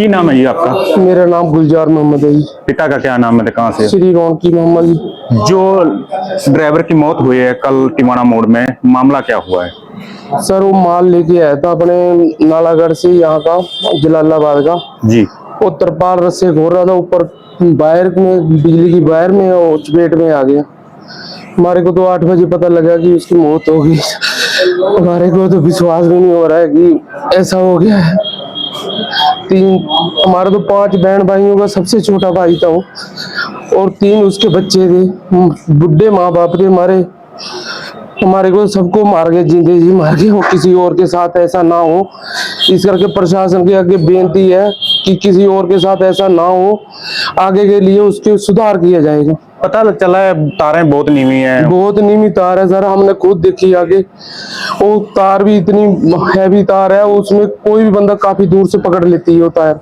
की नाम है जी आपका? मेरा नाम गुलजार मोहम्मद है जी। पिता का क्या नाम है कहाँ से श्री रौनकी मोहम्मद जी। जो ड्राइवर की मौत हुई है कल टिवाना मोड़ में मामला क्या हुआ है? सर वो माल लेके आया था अपने नालागढ़ से यहाँ का जलालाबाद का। जी। वो तरपाल रस्से घोर रहा था ऊपर वायर में बिजली की वायर में वो चपेट में आ गया। हमारे को तो आठ बजे पता लगा कि उसकी मौत हो गई। हमारे को तो विश्वास भी नहीं हो रहा है कि ऐसा हो गया है। तीन हमारे तो पाँच बहन भाइयों का सबसे छोटा भाई था वो। और तीन उसके बच्चे थे बुढ़े माँ बाप थे। हमारे हमारे को सबको मार गए जिंदे जी मार गए और किसी और के साथ ऐसा ना हो। इस करके प्रशासन के आगे बेनती है कि किसी और के साथ ऐसा ना हो। आगे के लिए उसके सुधार किया जाएगा। पता चला है तारें बहुत नीवी हैं। बहुत नीमी तार है सर हमने खुद देखी आगे। वो तार भी इतनी हैवी तार है उसमें कोई भी बंदा काफी दूर से पकड़ लेती है वो तार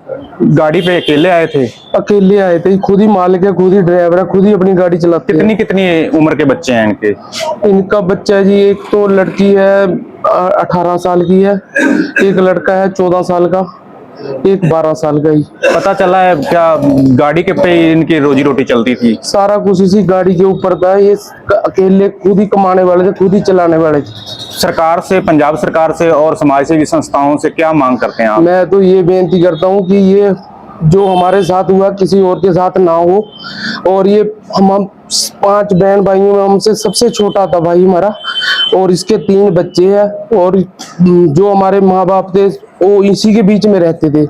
गाड़ी पे अकेले आए थे अकेले आए थे खुद ही मालिक है खुद ही ड्राइवर है खुद ही अपनी गाड़ी चलाते हैं कितनी कितनी उम्र के बच्चे हैं इनके इनका बच्चा जी एक तो लड़की है अठारह साल की है एक लड़का है चौदह साल का एक बारह साल का ही। पता चला है क्या गाड़ी के पे इनकी रोजी रोटी चलती थी? सारा कुछ इसी गाड़ी के ऊपर था। ये अकेले खुद ही कमाने वाले थे खुद ही चलाने वाले थे। सरकार से पंजाब सरकार से और समाज सेवी संस्थाओं से क्या मांग करते हैं आप? मैं तो ये बेनती करता हूँ कि ये जो हमारे साथ हुआ किसी और के साथ ना हो। और ये हम हम पाँच बहन भाइयों में हमसे सबसे छोटा था भाई हमारा। और इसके तीन बच्चे हैं। और जो हमारे माँ बाप थे वो इसी के बीच में रहते थे।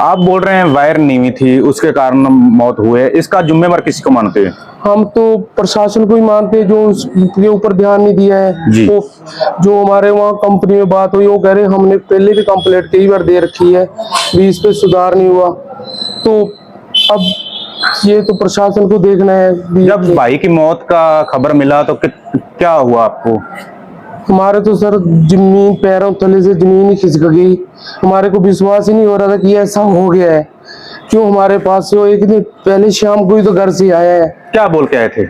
आप बोल रहे हैं वायर नीवी थी उसके कारण मौत हुई है इसका जुम्मेवार किसी को मानते हैं? हम तो प्रशासन को ही मानते हैं जो उसके ऊपर ध्यान नहीं दिया है। जी। वो जो हमारे वहाँ कंपनी में बात हुई वो कह रहे हमने पहले भी कंप्लेंट कई बार दे रखी है भी इस पे सुधार नहीं हुआ। तो अब ये तो प्रशासन को देखना है। जब भाई की मौत का खबर मिला तो क्या हुआ आपको? हमारे तो सर ज़मीन पैरों तले से ज़मीन ही खिसक गई। हमारे को विश्वास ही नहीं हो रहा था कि ऐसा हो गया है। क्यों हमारे पास से एक दिन पहले शाम को ही तो घर से आया है। क्या बोल के आए थे?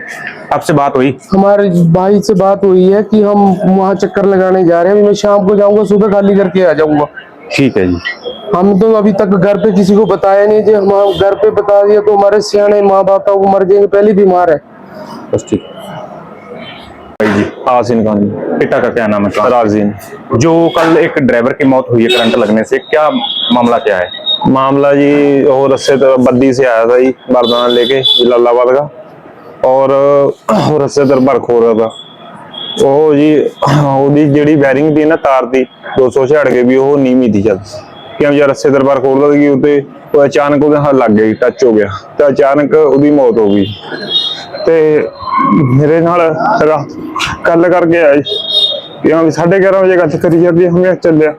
आपसे बात हुई? हमारे भाई से बात हुई है कि हम वहाँ चक्कर लगाने जा रहे हैं। अभी मैं शाम को जाऊँगा सुबह खाली करके आ जाऊँगा। ठीक है जी। हम तो अभी तक घर पे किसी को बताया नहीं जो। हम घर पे बता दिया तो हमारे सियाने माँ बाप है वो मर जाएँगे पहले बीमार है। बस ठीक। जी आसिन खान जी पिता का क्या नाम है कहाँ? राजीन जो कल एक ड्राइवर की मौत हुई है करंट लगने से क्या मामला क्या है मामला जी वो रस्से तो बद्दी से आया था जी बरदाना लेके जलालाबाद का और ਉਹ ਰਸਤੇ ਤੇ ਭਰ ਖੋ ਰਿਹਾ था ਉਹ ਜੀ ਉਹਦੀ ਜਿਹੜੀ ਬੈਰਿੰਗ ਦੀ ਨਾ ਤਾਰ ਦੀ 200 ਛੜ ਕੇ ਵੀ ਉਹ ਨੀਵੀਂ ਦੀ ਜਦ ਕਿ ਜਦ ਰਸਤੇ ਤੇ ਭਰ ਖੋਲਦਾ ਸੀ ਉਤੇ ਉਹ ਅਚਾਨਕ ਉਹਦੇ ਹੱਥ ਲੱਗ ਗਈ ਟੱਚ ਹੋ ਗਿਆ ਤੇ ਅਚਾਨਕ ਉਹਦੀ ਮੌਤ ਹੋ ਗਈ ਤੇ ਮੇਰੇ ਨਾਲ ਰਾਤ ਕੱਲ ਕਰਕੇ ਆਇਆ ਜੀ ਕਿ ਹਾਂ ਵੀ 11:30 ਵਜੇ ਗੱਲ ਕਰੀ ਜਾਂਦੀ ਹਮੇ ਚੱਲਿਆ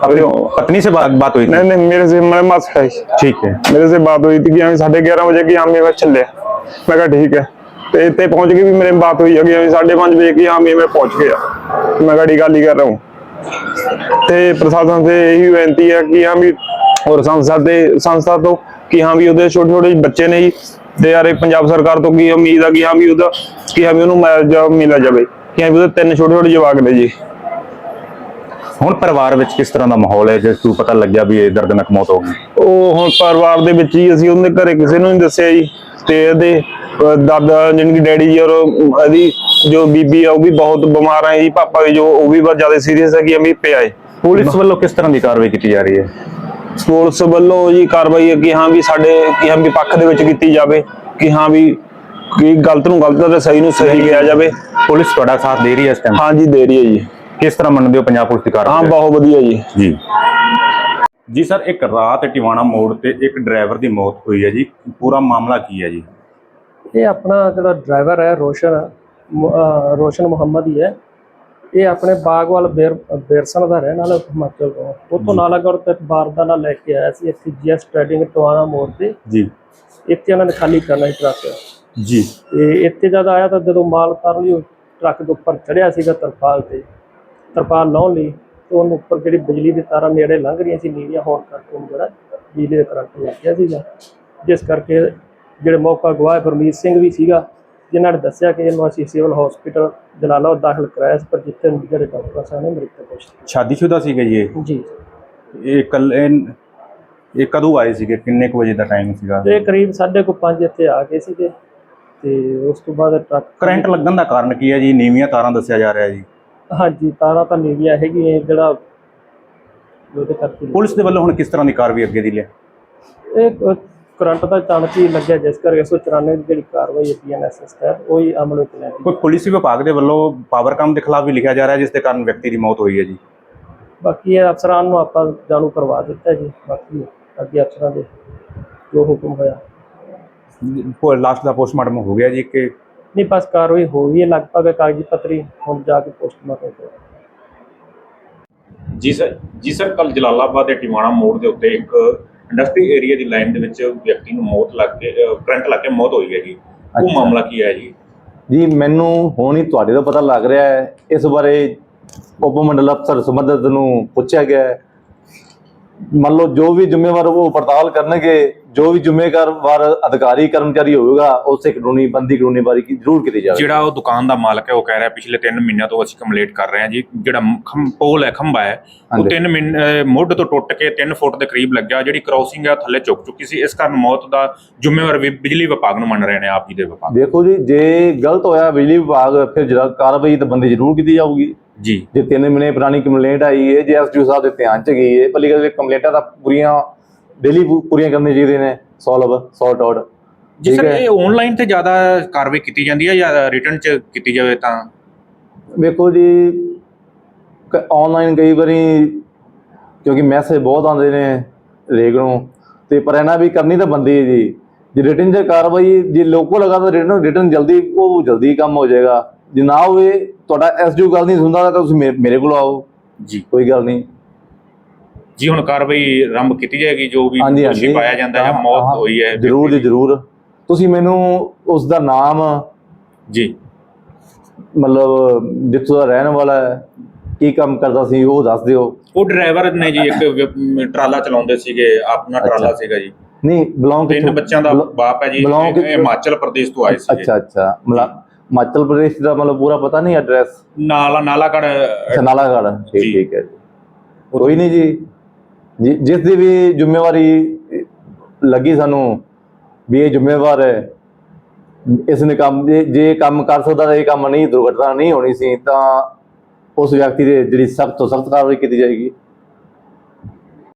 अपनी पत्नी से बात बात हुई थी नहीं नहीं मेरे से मैं मत है ठीक है मेरे से बात हुई थी कि हम साढ़े ग्यारह बजे की हमें मैं चले मैं कहा ठीक है तो इतने पहुंच के भी मेरे में बात हुई है कि साढ़े पाँच बजे की हमें मैं पहुंच गया मैं गाड़ी गाली कर रहा हूँ ਤੇ ਪ੍ਰਸ਼ਾਸਨ ਸੇ ਇਹੀ ਬੇਨਤੀ ਹੈ ਕਿ ਹਾਂ ਵੀ ਔਰ ਸੰਸਥਾ ਦੇ ਸੰਸਥਾ ਤੋਂ ਕਿ ਹਾਂ ਵੀ ਉਹਦੇ ਛੋਟੇ ਛੋਟੇ ਬੱਚੇ ਨੇ ਜੀ ਤੇ ਯਾਰ ਇਹ ਪੰਜਾਬ ਸਰਕਾਰ ਤੋਂ ਕੀ ਉਮੀਦ ਆ ਕਿ ਹਾਂ ਵੀ ਉਹਦਾ ਕਿ ਹਾਂ ਵੀ ਉਹਨੂੰ ਮੁਆਵਜ਼ਾ ਮਿਲਿਆ ਜਾਵੇ? ਕਿ ਹਾਂ ਵੀ ਉਹਦੇ ਤਿੰਨ ਛੋਟੇ ਛੋਟੇ ਜਵਾਕ ਨੇ ਜੀ। ਹੁਣ ਪਰਿਵਾਰ ਵਿੱਚ ਕਿਸ ਤਰ੍ਹਾਂ ਦਾ ਮਾਹੌਲ ਹੈ? ਜਿਸ ਨੂੰ ਪਤਾ ਲੱਗਿਆ ਵੀ ਇਹ ਦਰਦਨਾਕ ਮੌਤ ਹੋ ਗਈ। ਉਹ ਹੁਣ ਪਰਿਵਾਰ ਦੇ ਵਿੱਚ ਹੀ ਅਸੀਂ ਉਹਦੇ ਘਰੇ ਕਿਸੇ ਨੂੰ ਨਹੀਂ ਦੱਸਿਆ ਜੀ। ਤੇ ਇਹਦੇ ਦਾਦਾ ਜਾਣੀ ਕਿ ਡੈਡੀ ਜੀ ਔਰ ਇਹਦੀ ਜੋ ਬੀਬੀ ਆ ਉਹ ਵੀ ਬਹੁਤ ਬਿਮਾਰ ਹੈ ਜੀ। ਪਾਪਾ ਵੀ ਜੋ ਉਹ ਵੀ ਬਹੁਤ ਜ਼ਿਆਦਾ ਸੀਰੀਅਸ ਹੈ ਕਿ ਅਮੀ ਪਿਆ ਹੈ ਪੁਲਿਸ ਵੱਲੋਂ ਕਿਸ ਤਰ੍ਹਾਂ ਦੀ ਕਾਰਵਾਈ ਕੀਤੀ ਜਾ ਰਹੀ ਹੈ? ਪੁਲਿਸ ਵੱਲੋਂ ਜੀ ਕਾਰਵਾਈ ਹੈ ਕਿ ਹਾਂ ਵੀ ਸਾਡੇ ਕਿ ਹਾਂ ਵੀ ਪੱਖ ਦੇ ਵਿੱਚ ਕੀਤੀ ਜਾਵੇ ਕਿ ਹਾਂ ਵੀ ਕਿ ਗਲਤ ਨੂੰ ਗਲਤ ਤੇ ਸਹੀ ਨੂੰ ਸਹੀ ਕਿਹਾ ਜਾਵੇ। ਪੁਲਿਸ ਤੁਹਾਡਾ ਸਾਥ ਦੇ ਰਹੀ ਹੈ ਇਸ ਟਾਈਮ ਹਾਂ ਜੀ ਦੇ ਰਹੀ ਹੈ ਜੀ। ਕਿਸ ਤਰ੍ਹਾਂ ਮੰਨਦੇ ਹੋ ਪੰਜਾਬ ਪੁਲਿਸ ਦੀ ਹਾਂ ਕਾਰਵਾਈ ਬਹੁਤ ਵਧੀਆ ਜੀ। ਜੀ। ਜੀ ਸਰ ਇੱਕ ਰਾਤ ਟਿਵਾਣਾ ਮੋੜ ਤੇ ਇੱਕ ਡਰਾਈਵਰ ਦੀ ਮੌਤ ਹੋਈ ਹੈ ਜੀ। ਪੂਰਾ ਮਾਮਲਾ ਕੀ ਹੈ ਜੀ? ਇਹ ਆਪਣਾ ਜਿਹੜਾ ਡਰਾਈਵਰ ਹੈ ਰੋਸ਼ਨ ਰੋਸ਼ਨ ਮੁਹੰਮਦ ਹੀ ਹੈ। ਇਹ ਆਪਣੇ ਬਾਗਵਾਲ ਬੇਰ ਬੇਰਸਨ ਦਾ ਰਹਿਣ ਵਾਲਾ ਹਿਮਾਚਲ ਤੋਂ। ਉੱਥੋਂ ਨਾਲਾਗੜ੍ਹ ਤੱਕ ਬਾਰਦਾਨਾ ਲੈ ਕੇ ਆਇਆ ਸੀ। ਇੱਥੇ ਜੀਐਸ ਟ੍ਰੇਡਿੰਗ ਟਵਾਣਾ ਮੋੜ ਤੇ। ਜੀ। ਇੱਥੇ ਉਹਨਾਂ ਨੇ ਖਾਲੀ ਕਰਨਾ ਸੀ ਟਰੱਕ। ਜੀ। ਤੇ ਇੱਥੇ ਜਦ ਆਇਆ ਤਾਂ ਜਦੋਂ ਮਾਲ ਉਤਾਰਨ ਲਈ ਉਹ ਟਰੱਕ ਦੇ ਉੱਪਰ ਚੜਿਆ ਸੀਗਾ ਤਰਪਾਲ ਤੇ। ਤਰਪਾਲ ਲਾਉਣ ਲਈ ਤੇ ਉਹਨੂੰ ਉੱਪਰ ਜਿਹੜੀ ਬਿਜਲੀ ਦੀ ਤਾਰਾਂ ਨੇੜੇ ਲੰਘ ਰਹੀਆਂ ਸੀ ਨੀਵੀਆਂ ਹੋਣ ਕਰਕੇ ਉਹਨੂੰ ਜਿਹੜਾ ਬਿਜਲੀ ਦਾ ਕਰੰਟ ਲੱਗ ਗਿਆ ਸੀਗਾ। ਜਿਸ ਕਰਕੇ ਜਿਹੜੇ ਮੌਕਾ ਗਵਾਹ ਗੁਰਮੀਤ ਸਿੰਘ ਵੀ ਸੀਗਾ। ਜਿਨ੍ਹਾਂ ਨੇ ਦੱਸਿਆ ਕਿ ਇਹਨੂੰ ਅਸੀਂ ਸਿਵਲ ਹਸਪੀਟਲ ਜਲਾਲਾਬਾਦ ਦਾਖਲ ਕਰਾਇਆ ਸੀ ਪਰ ਜਿੱਥੇ ਜਿਹੜੇ ਡਾਕਟਰ ਸਾਹਿਬ ਨੇ ਮ੍ਰਿਤਕ ਘੋਸ਼ਿਤ ਸ਼ਾਦੀशुदा ਸੀਗਾ ਜੀ ਇਹ? ਜੀ। ਇਹ ਕੱਲ ਇਹ ਕਦੋਂ ਆਏ ਸੀਗੇ? ਕਿੰਨੇ ਕੁ ਵਜੇ ਦਾ ਟਾਈਮ ਸੀਗਾ? ਤੇ ਕਰੀਬ 5:30 ਇੱਥੇ ਆ ਗਏ ਸੀਗੇ ਤੇ ਉਸ ਤੋਂ ਬਾਅਦ ਟਰੱਕ ਕਰੰਟ ਲੱਗਣ ਦਾ ਕਾਰਨ ਕੀ ਹੈ ਜੀ? ਨੀਵੀਆਂ ਤਾਰਾਂ ਦੱਸਿਆ ਜਾ ਰਿਹਾ ਜੀ। ਹਾਂਜੀ ਤਾਰਾਂ ਤਾਂ ਨੀਵੀਆਂ ਹੈਗੀਆਂ ਜਿਹੜਾ ਉਹਦੇ ਕਰਕੇ ਪੁਲਿਸ ਦੇ ਵੱਲੋਂ ਹੁਣ ਕਿਸ ਤਰ੍ਹਾਂ ਦੀ ਕਾਰਵਾਈ ਅੱਗੇ ਦੀ ਲਿਆ? ਇਹ ਕਰੰਟ ਦਾ ਅਚਾਨਕ ਹੀ ਲੱਗਿਆ ਜਿਸ ਕਰਕੇ 194 ਦੀ ਜਿਹੜੀ ਕਾਰਵਾਈ ਹੈ ਪੀਐਨਐਸਐਸ ਤਹਿਤ ਉਹ ਹੀ ਅਮਲ ਵਿੱਚ ਲੈ ਲਈ। ਕੋਈ ਪੁਲਿਸ ਵਿਭਾਗ ਦੇ ਵੱਲੋਂ ਪਾਵਰਕਾਮ ਦੇ ਖਿਲਾਫ ਵੀ ਲਿਖਿਆ ਜਾ ਰਿਹਾ ਜਿਸ ਦੇ ਕਾਰਨ ਵਿਅਕਤੀ ਦੀ ਮੌਤ ਹੋਈ ਹੈ ਜੀ? ਬਾਕੀ ਇਹ ਅਫਸਰਾਂ ਨੂੰ ਆਪਾਂ ਜਾਣੂ ਕਰਵਾ ਦਿੱਤਾ ਜੀ। ਬਾਕੀ ਅੱਗੇ ਅਫਸਰਾਂ ਦੇ ਜੋ ਹੁਕਮ ਹੋਇਆ। ਕੋਈ ਲਾਸਟ ਦਾ ਪੋਸਟਮਾਰਟਮ ਹੋ ਗਿਆ ਜੀ ਕਿ? ਨਹੀਂ ਬਸ ਕਾਰਵਾਈ ਹੋ ਗਈ ਹੈ। ਲਗਭਗ ਕਾਗਜ਼ੀ ਪੱਤਰੀ ਹੁਣ ਜਾ ਕੇ ਪੋਸਟਮਾਰਟਮ ਹੋਇਆ। ਜੀ ਸਰ ਜੀ ਸਰ ਕੱਲ ਜਲਾਲਾਬਾਦ ਦੇ ਟਿਵਾਣਾ ਮੋੜ ਦੇ ਉੱਤੇ ਇੱਕ ਇੰਡਸਟਰੀ ਏਰੀਆ ਦੀ ਲਾਈਨ ਦੇ ਵਿੱਚ ਵਿਅਕਤੀ ਨੂੰ ਮੌਤ ਲੱਗ ਕੇ ਕਰੰਟ ਲੱਗ ਕੇ ਮੌਤ ਹੋਈ ਹੈ ਜੀ। ਉਹ ਅੱਛਾ। ਮਾਮਲਾ ਕੀ ਹੈ ਜੀ? ਜੀ ਮੈਨੂੰ ਹੁਣ ਹੀ ਤੁਹਾਡੇ ਤੋਂ ਪਤਾ ਲੱਗ ਰਿਹਾ ਹੈ। ਇਸ ਬਾਰੇ ਉਪ ਮੰਡਲ ਅਫਸਰ ਸੰਬੰਧਿਤ ਨੂੰ ਪੁੱਛਿਆ ਗਿਆ ਹੈ। ਮੰਨ ਲਓ ਜੋ ਵੀ ਜ਼ਿੰਮੇਵਾਰ ਉਹ ਪੜਤਾਲ ਕਰਨਗੇ ਜੋ ਵੀ ਜ਼ਿੰਮੇਵਾਰ ਅਧਿਕਾਰੀ ਕਰਮਚਾਰੀ ਹੋਵੇਗਾ ਉਸੇ ਕਾਨੂੰਨੀ ਬੰਦੀ ਕਾਨੂੰਨੀ ਬਾਰੀ ਕੀ ਜ਼ਰੂਰ ਕੀਤੀ ਜਾਵੇ ਜਿਹੜਾ ਉਹ ਦੁਕਾਨ ਦਾ ਮਾਲਕ ਹੈ ਉਹ ਕਹਿ ਰਿਹਾ ਪਿਛਲੇ 3 ਮਹੀਨਿਆਂ ਤੋਂ ਅਸੀਂ ਕੰਪਲੀਟ ਕਰ ਰਹੇ ਹਾਂ ਜੀ ਜਿਹੜਾ ਪੋਲ ਹੈ ਖੰਭਾ ਹੈ ਉਹ ਹਾਂਜੀ। 3 ਮਹੀਨੇ ਮੁੱਢ ਤੋਂ ਟੁੱਟ ਕੇ 3 ਫੁੱਟ ਦੇ ਕਰੀਬ ਲੱਗਿਆ ਜਿਹੜੀ ਕ੍ਰਾਸਿੰਗ ਹੈ ਥੱਲੇ ਝੁਕ ਚੁੱਕੀ ਸੀ ਇਸ ਕਾਰਨ ਮੌਤ ਦਾ ਜ਼ਿੰਮੇਵਾਰ ਵੀ ਬਿਜਲੀ ਵਿਭਾਗ ਨੂੰ ਮੰਨ ਰਹੇ ਨੇ ਆਪ ਜੀ ਦੇ ਵਿਭਾਗ। ਦੇਖੋ ਜੀ ਜੇ ਗਲਤ ਹੋਇਆ ਬਿਜਲੀ ਵਿਭਾਗ ਫਿਰ ਜਰਾ ਕਾਰਵਾਈ ਤਾਂ ਬੰਦੀ ਜ਼ਰੂਰ ਕੀਤੀ ਜਾਊਗੀ। ਜੀ। ਜੇ ਤਿੰਨ ਮਹੀਨੇ ਪੁਰਾਣੀ ਕੰਪਲੇਂਟ ਆਈ ਹੈ ਜੇ ਐਸਡੀਓ ਸਾਹਿਬ ਦੇ ਧਿਆਨ ਚ ਗਈ ਹੈ ਗੱਲ ਤੇ ਕੰਪਲੇਂਟਾਂ ਤਾਂ ਪੂਰੀਆਂ ਡੇਲੀ ਪੂਰੀਆਂ ਕਰਨੀਆਂ ਚਾਹੀਦੀਆਂ ਨੇ solve sort out ji sir. ਇਹ ਆਨਲਾਈਨ ਤੇ ਜ਼ਿਆਦਾ ਕਾਰਵਾਈ ਕੀਤੀ ਜਾਂਦੀ ਹੈ ਜਾਂ ਰਿਟਰਨ ਚ ਕੀਤੀ ਜਾਵੇ ਤਾਂ? ਵੇਖੋ ਜੀ ਆਨਲਾਈਨ ਕਈ ਵਾਰੀ ਕਿਉਂਕਿ ਮੈਸੇਜ ਬਹੁਤ ਆਉਂਦੇ ਨੇ ਰੇਗ ਨੂੰ ਤੇ ਪਰ ਇਹਨਾਂ ਵੀ ਕਰਨੀ ਤਾਂ ਬੰਦੀ ਹੈ ਜੀ। ਜੇ ਰਿਟਰਨ ਦੀ ਕਾਰਵਾਈ ਜੇ ਲੋਕੋ ਲਗਾ ਤਾਂ ਰਿਟਰਨ ਰਿਟਰਨ ਜਲਦੀ ਉਹ ਜਲਦੀ ਕੰਮ ਹੋ ਜਾਏਗਾ। ਜੇ ਨਾ ਹੋਵੇ ਤੁਹਾਡਾ ਐਸਡੀਓ ਗੱਲ ਨਹੀਂ ਸੁਣਦਾ ਤਾਂ ਤੁਸੀਂ ਮੇਰੇ ਕੋਲ ਆਓ। ਜੀ। ਕੋਈ ਗੱਲ ਨਹੀਂ। ਜੀ ਹੁਣ ਕਾਰਵਾਈ ਆਰੰਭ ਕੀਤੀ ਜਾਏਗੀ ਜੋ ਵੀ ਹਾਂਜੀ ਦੋਸ਼ੀ ਹਾਂਜੀ। ਪਾਇਆ ਜਾਂਦਾ ਹੈ ਹਾਂ, ਮੌਤ ਹਾਂ, ਹੋਈ ਹੈ ਜ਼ਰੂਰ ਜੀ ਜ਼ਰੂਰ। ਤੁਸੀਂ ਮੈਨੂੰ ਉਸ ਦਾ ਨਾਮ ਜੀ। ਮਤਲਬ ਜਿੱਥੋਂ ਦਾ ਰਹਿਣ ਵਾਲਾ ਹੈ ਕੀ ਕੰਮ ਕਰਦਾ ਸੀ ਉਹ ਦੱਸ ਦਿਓ। ਉਹ ਡਰਾਈਵਰ ਨੇ ਜੀ ਇੱਕ ਵਿ- ਟਰਾਲਾ ਚਲਾਉਂਦੇ ਸੀਗੇ ਆਪਣਾ ਟਰਾਲਾ। ਸੀਗਾ ਜੀ। ਨਹੀਂ ਬਿਲੋਂਗ ਤਿੰਨ ਬੱਚਿਆਂ ਦਾ ਬਾਪ ਹੈ ਜੀ ਇਹ? ਹਿਮਾਚਲ ਪ੍ਰਦੇਸ਼ ਤੋਂ ਆਏ ਸੀਗੇ। ਅੱਛਾ ਅੱਛਾ। ਮਤਲਬ ਹਿਮਾਚਲ ਪ੍ਰਦੇਸ਼ ਦਾ ਮਤਲਬ ਪੂਰਾ ਪਤਾ ਨਹੀਂ ਐਡਰੈਸ ਨਾਲਾ ਨਾਲਾਗੜ ਨਾਲਾਗੜ ਠੀਕ। ਠੀਕ ਹੈ ਜੀ। ਕੋਈ ਨਹੀਂ ਜੀ। ਜਿਸ ਦੀ ਵੀ ਜ਼ਿੰਮੇਵਾਰੀ ਲੱਗੀ ਸਾਨੂੰ ਵੀ ਇਹ ਜ਼ਿੰਮੇਵਾਰ ਹੈ ਇਸ ਨੇ ਕੰਮ ਜੇ ਜੇ ਕੰਮ ਕਰ ਸਕਦਾ ਤਾਂ ਇਹ ਕੰਮ ਨਹੀਂ ਦੁਰਘਟਨਾ ਨਹੀਂ ਹੋਣੀ ਸੀ ਤਾਂ ਉਸ ਵਿਅਕਤੀ ਦੇ ਜਿਹੜੀ ਸਖਤ ਤੋਂ ਸਖਤ ਕਾਰਵਾਈ ਕੀਤੀ ਜਾਏਗੀ।